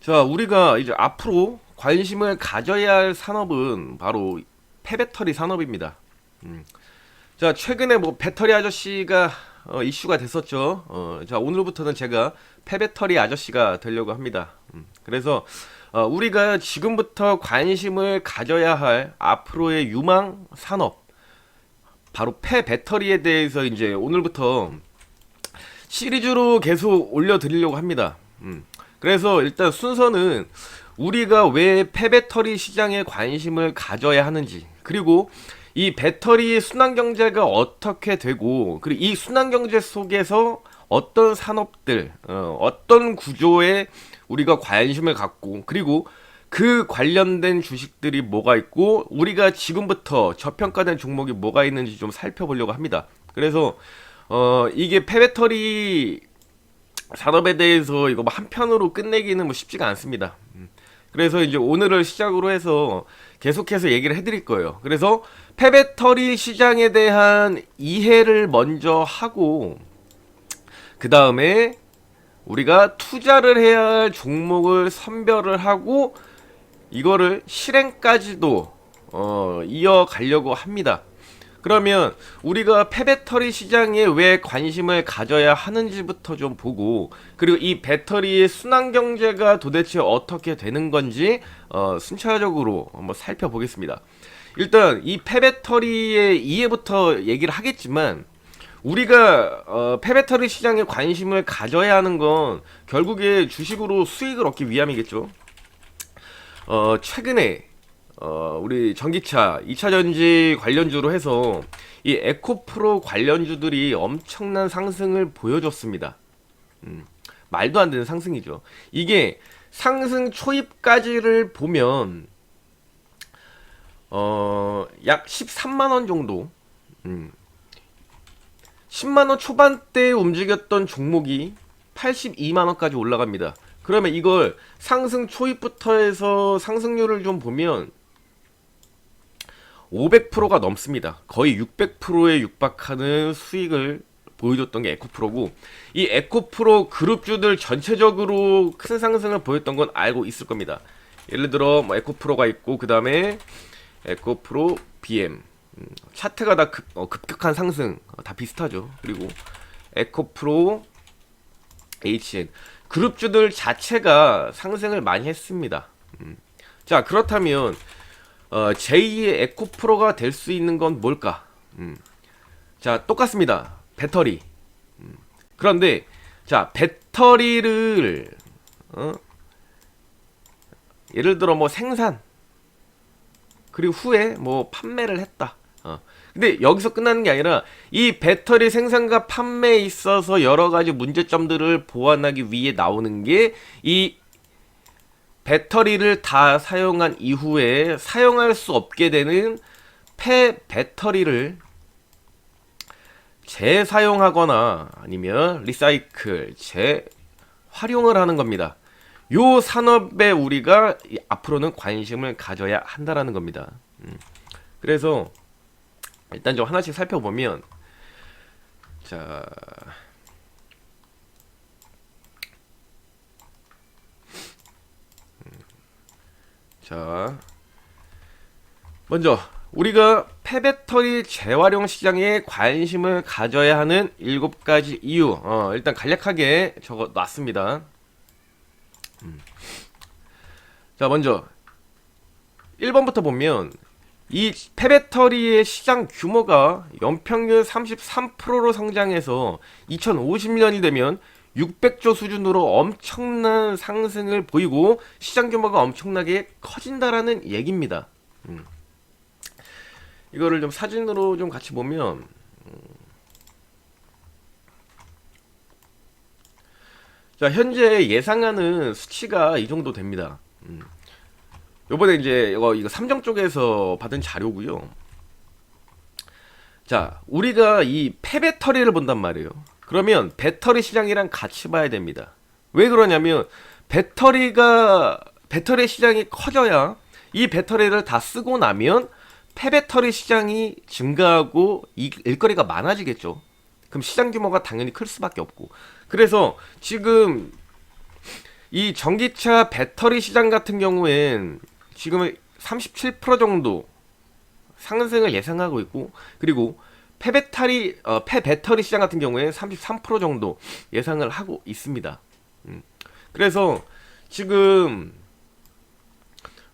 자, 우리가 이제 앞으로 관심을 가져야 할 산업은 바로 폐배터리 산업입니다. 음. 자, 최근에 뭐 배터리 아저씨가 어, 이슈가 됐었죠. 어, 자, 오늘부터는 제가 폐배터리 아저씨가 되려고 합니다. 음. 그래서 어, 우리가 지금부터 관심을 가져야 할 앞으로의 유망 산업, 바로 폐배터리에 대해서 이제 오늘부터 시리즈로 계속 올려드리려고 합니다. 음. 그래서 일단 순서는 우리가 왜 폐배터리 시장에 관심을 가져야 하는지, 그리고 이 배터리 순환 경제가 어떻게 되고, 그리고 이 순환 경제 속에서 어떤 산업들, 어, 어떤 구조에 우리가 관심을 갖고, 그리고 그 관련된 주식들이 뭐가 있고, 우리가 지금부터 저평가된 종목이 뭐가 있는지 좀 살펴보려고 합니다. 그래서, 어, 이게 폐배터리 산업에 대해서 이거 뭐 한편으로 끝내기는 뭐 쉽지가 않습니다. 음. 그래서 이제 오늘을 시작으로 해서 계속해서 얘기를 해드릴 거예요. 그래서 폐배터리 시장에 대한 이해를 먼저 하고 그 다음에 우리가 투자를 해야 할 종목을 선별을 하고 이거를 실행까지도 어, 이어가려고 합니다. 그러면 우리가 폐배터리 시장에 왜 관심을 가져야 하는지부터 좀 보고 그리고 이 배터리의 순환 경제가 도대체 어떻게 되는 건지 어, 순차적으로 한번 살펴보겠습니다. 일단 이 폐배터리의 이해부터 얘기를 하겠지만 우리가 어, 폐배터리 시장에 관심을 가져야 하는 건 결국에 주식으로 수익을 얻기 위함이겠죠. 어, 최근에 어, 우리 전기차 2차 전지 관련주로 해서 이 에코프로 관련주들이 엄청난 상승을 보여줬습니다. 음, 말도 안 되는 상승이죠. 이게 상승 초입까지를 보면 어, 약 13만 원 정도. 음. 10만 원 초반대에 움직였던 종목이 82만 원까지 올라갑니다. 그러면 이걸 상승 초입부터 해서 상승률을 좀 보면 500%가 넘습니다. 거의 600%에 육박하는 수익을 보여줬던 게 에코프로고 이 에코프로 그룹주들 전체적으로 큰 상승을 보였던 건 알고 있을 겁니다. 예를 들어 뭐 에코프로가 있고 그 다음에 에코프로 BM 음, 차트가 다 급, 어, 급격한 상승 어, 다 비슷하죠. 그리고 에코프로 HN 그룹주들 자체가 상승을 많이 했습니다. 음. 자 그렇다면 어, 제2의 에코프로가 될 수 있는 건 뭘까? 음. 자, 똑같습니다. 배터리. 음. 그런데, 자, 배터리를, 어? 예를 들어 뭐 생산, 그리고 후에 뭐 판매를 했다. 어. 근데 여기서 끝나는 게 아니라 이 배터리 생산과 판매에 있어서 여러 가지 문제점들을 보완하기 위해 나오는 게 이 배터리를 다 사용한 이후에 사용할 수 없게 되는 폐 배터리를 재사용하거나 아니면 리사이클, 재활용을 하는 겁니다. 요 산업에 우리가 이- 앞으로는 관심을 가져야 한다라는 겁니다. 음. 그래서 일단 좀 하나씩 살펴보면 자 자, 먼저 우리가 폐배터리 재활용 시장에 관심을 가져야 하는 일곱 가지 이유. 어, 일단 간략하게 적어 놨습니다. 음. 자, 먼저 1번부터 보면 이 폐배터리의 시장 규모가 연평균 33%로 성장해서 2050년이 되면 600조 수준으로 엄청난 상승을 보이고 시장 규모가 엄청나게 커진다라는 얘기입니다. 음. 이거를 좀 사진으로 좀 같이 보면 음. 자 현재 예상하는 수치가 이 정도 됩니다. 음. 요번에 이제 이거 이거 삼정 쪽에서 받은 자료고요. 자 우리가 이 폐배터리를 본단 말이에요. 그러면 배터리 시장이랑 같이 봐야 됩니다. 왜 그러냐면 배터리가 배터리 시장이 커져야 이 배터리를 다 쓰고 나면 폐배터리 시장이 증가하고 이 일거리가 많아지겠죠. 그럼 시장 규모가 당연히 클 수밖에 없고. 그래서 지금 이 전기차 배터리 시장 같은 경우엔 지금 37% 정도 상승을 예상하고 있고 그리고 폐배터리 어, 폐배터리 시장 같은 경우에 33% 정도 예상을 하고 있습니다. 음. 그래서 지금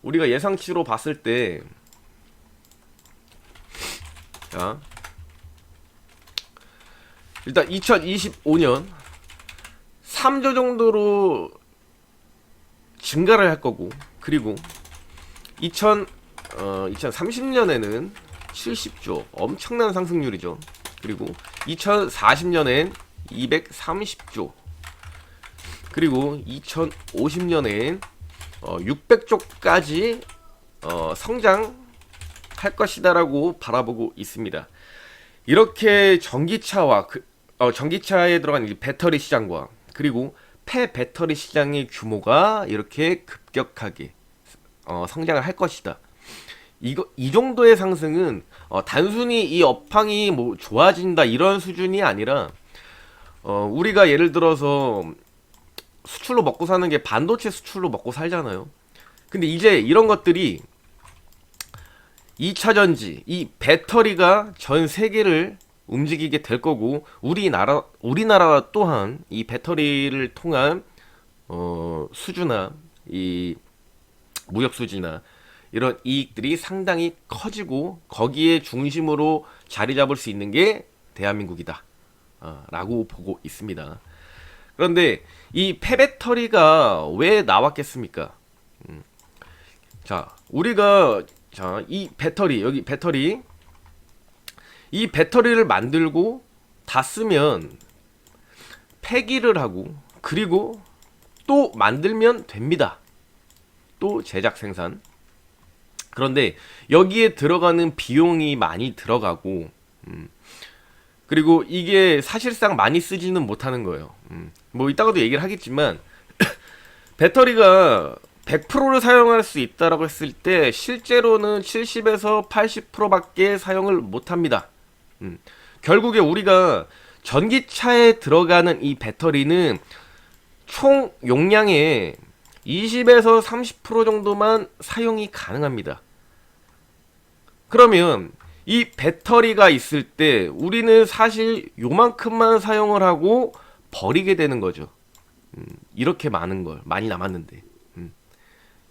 우리가 예상치로 봤을 때 자, 일단 2025년 3조 정도로 증가를 할 거고 그리고 2000 어, 2030년에는 70조 엄청난 상승률이죠. 그리고 2040년엔 230조 그리고 2050년엔 어, 600조까지 어, 성장할 것이다라고 바라보고 있습니다. 이렇게 전기차와 그, 어, 전기차에 들어간 이 배터리 시장과 그리고 폐 배터리 시장의 규모가 이렇게 급격하게 어, 성장을 할 것이다. 이거 이 정도의 상승은 어, 단순히 이 업황이 뭐 좋아진다 이런 수준이 아니라 어, 우리가 예를 들어서 수출로 먹고 사는 게 반도체 수출로 먹고 살잖아요. 근데 이제 이런 것들이 2차 전지, 이 배터리가 전 세계를 움직이게 될 거고 우리나라 우리나라 또한 이 배터리를 통한 어, 수주나 이 무역 수지나 이런 이익들이 상당히 커지고 거기에 중심으로 자리 잡을 수 있는 게 대한민국이다. 어, 라고 보고 있습니다. 그런데 이 폐배터리가 왜 나왔겠습니까? 음. 자, 우리가 자, 이 배터리 여기 배터리 이 배터리를 만들고 다 쓰면 폐기를 하고 그리고 또 만들면 됩니다. 또 제작 생산. 그런데 여기에 들어가는 비용이 많이 들어가고 음, 그리고 이게 사실상 많이 쓰지는 못하는 거예요. 음, 뭐 이따가도 얘기를 하겠지만 배터리가 100%를 사용할 수 있다라고 했을 때 실제로는 70에서 80%밖에 사용을 못 합니다. 음, 결국에 우리가 전기차에 들어가는 이 배터리는 총 용량의 20에서 30% 정도만 사용이 가능합니다. 그러면 이 배터리가 있을 때 우리는 사실 요만큼만 사용을 하고 버리게 되는 거죠. 음, 이렇게 많은 걸 많이 남았는데 음.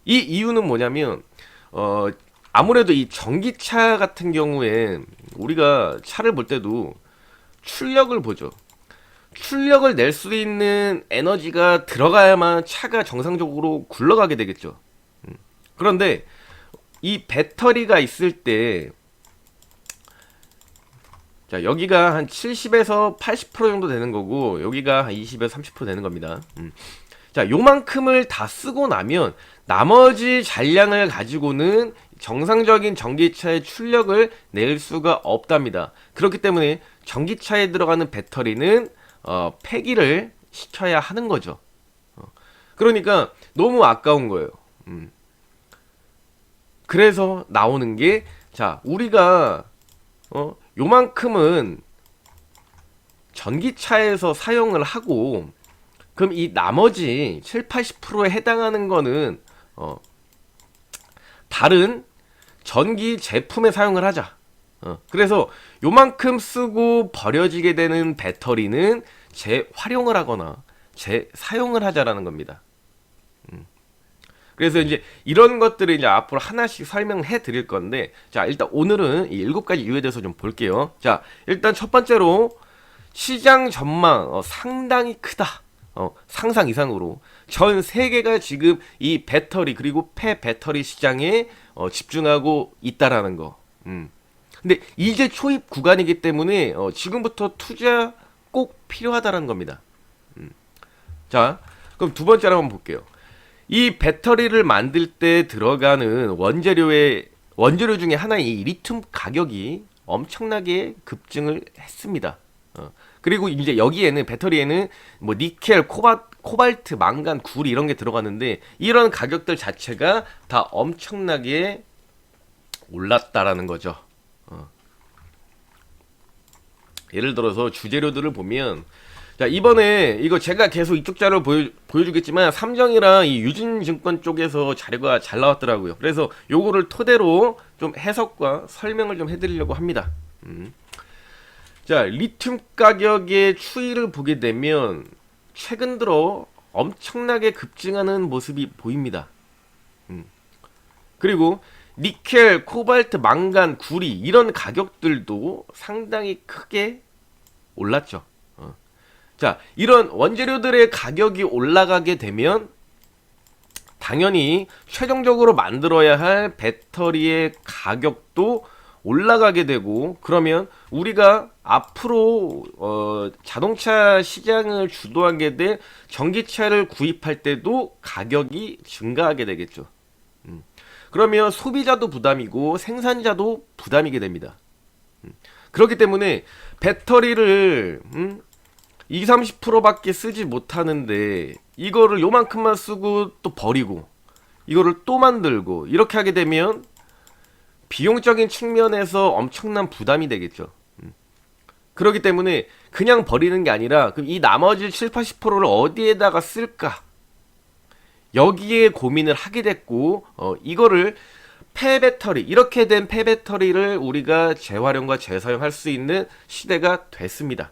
이 이유는 뭐냐면 어, 아무래도 이 전기차 같은 경우에 우리가 차를 볼 때도 출력을 보죠. 출력을 낼 수 있는 에너지가 들어가야만 차가 정상적으로 굴러가게 되겠죠. 음. 그런데 이 배터리가 있을 때, 자, 여기가 한 70에서 80% 정도 되는 거고, 여기가 한 20에서 30% 되는 겁니다. 음. 자, 요만큼을 다 쓰고 나면, 나머지 잔량을 가지고는 정상적인 전기차의 출력을 낼 수가 없답니다. 그렇기 때문에 전기차에 들어가는 배터리는 어, 폐기를 시켜야 하는 거죠. 어, 그러니까 너무 아까운 거예요. 음. 그래서 나오는 게, 자, 우리가, 어, 요만큼은 전기차에서 사용을 하고, 그럼 이 나머지 7, 80%에 해당하는 거는, 어, 다른 전기 제품에 사용을 하자. 어, 그래서 요만큼 쓰고 버려지게 되는 배터리는 재활용을 하거나 재사용을 하자라는 겁니다. 음. 그래서 이제 이런 것들을 이제 앞으로 하나씩 설명해 드릴 건데, 자, 일단 오늘은 이 일곱 가지 이유에 대해서 좀 볼게요. 자, 일단 첫 번째로 시장 전망 어, 상당히 크다. 어, 상상 이상으로 전 세계가 지금 이 배터리 그리고 폐 배터리 시장에 어, 집중하고 있다라는 거. 음. 근데 이제 초입 구간이기 때문에 어, 지금부터 투자 꼭 필요하다는 겁니다. 음. 자, 그럼 두 번째로 한번 볼게요. 이 배터리를 만들 때 들어가는 원재료의 원재료 중에 하나인 이 리튬 가격이 엄청나게 급증을 했습니다. 어. 그리고 이제 여기에는 배터리에는 뭐 니켈, 코바, 코발트, 망간, 굴 이런 게 들어가는데 이런 가격들 자체가 다 엄청나게 올랐다라는 거죠. 어. 예를 들어서 주재료들을 보면 자 이번에 이거 제가 계속 이쪽 자료를 보여, 보여주겠지만 삼정이랑 이 유진증권 쪽에서 자료가 잘 나왔더라고요. 그래서 요거를 토대로 좀 해석과 설명을 좀 해드리려고 합니다. 음. 자 리튬 가격의 추이를 보게 되면 최근 들어 엄청나게 급증하는 모습이 보입니다. 음. 그리고 니켈, 코발트, 망간, 구리 이런 가격들도 상당히 크게 올랐죠. 어. 자, 이런 원재료들의 가격이 올라가게 되면 당연히 최종적으로 만들어야 할 배터리의 가격도 올라가게 되고 그러면 우리가 앞으로 어, 자동차 시장을 주도하게 될 전기차를 구입할 때도 가격이 증가하게 되겠죠. 음. 그러면 소비자도 부담이고 생산자도 부담이게 됩니다. 음. 그렇기 때문에 배터리를 음, 20, 30%밖에 쓰지 못하는데 이거를 요만큼만 쓰고 또 버리고 이거를 또 만들고 이렇게 하게 되면 비용적인 측면에서 엄청난 부담이 되겠죠. 음. 그렇기 때문에 그냥 버리는 게 아니라 그럼 이 나머지 7, 80%를 어디에다가 쓸까? 여기에 고민을 하게 됐고 어, 이거를 폐배터리 이렇게 된 폐배터리를 우리가 재활용과 재사용할 수 있는 시대가 됐습니다.